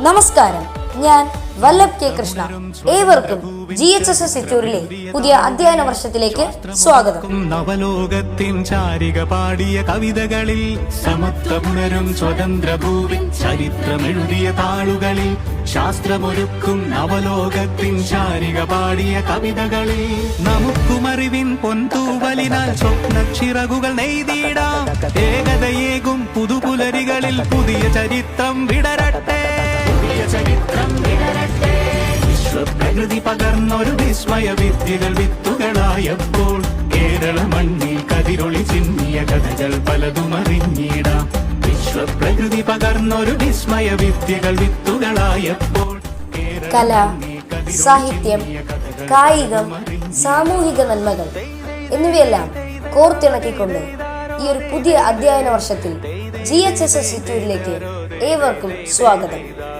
നമസ്കാരം. ഞാൻ വല്ലഭ് കെ. കൃഷ്ണ. ഏവർക്കും ജി എച്ച് എസ് എസ് സിറ്റൂരിലെ പുതിയ അധ്യയന വർഷത്തിലേക്ക് സ്വാഗതം. നവലോകത്തിൻ ചാരിക പാടിയ കവിതകളിൽ സമത്വമുണരും സ്വതന്ത്ര ഭൂവി ചരിത്രമെഴുതിയ താളുകളിൽ ശാസ്ത്രമൊരുക്കും നവലോകത്തിൻ ചാരിക പാടിയ കവിതകളിൽ നമുക്കുമറിവിൻ പൊൻതൂവലിനാൽ സ്വപ്നച്ചിറകുകൾ നെയ്തിടാം. ഏകതയേകും പുതുപുലരികളിൽ പുതിയ ചരിത്രം വിടരട്ടെ. വിശ്വപ്രകൃതി പകർന്നൊരു വിസ്മയ വിദ്യകൾ വിത്തുകളായപ്പോൾ കേരള മണ്ണിൽ കതിരൊളി ചിന്നിയ കഥകൾ പലതും അറിഞ്ഞിടാം. വിശ്വപ്രകൃതി പകർന്നൊരു വിസ്മയ വിദ്യകൾ വിത്തുകളായപ്പോൾ കല സാഹിത്യം കായികം സാമൂഹിക നന്മകൾ എന്നിവയെല്ലാം കോർത്തിണക്കിക്കൊണ്ട് ഈ ഒരു പുതിയ അധ്യയന വർഷത്തിൽ ജി എച്ച് എസ് എസ് ഇൻസ്റ്റിറ്റ്യൂട്ടിലേക്ക് ഏവർക്കും സ്വാഗതം.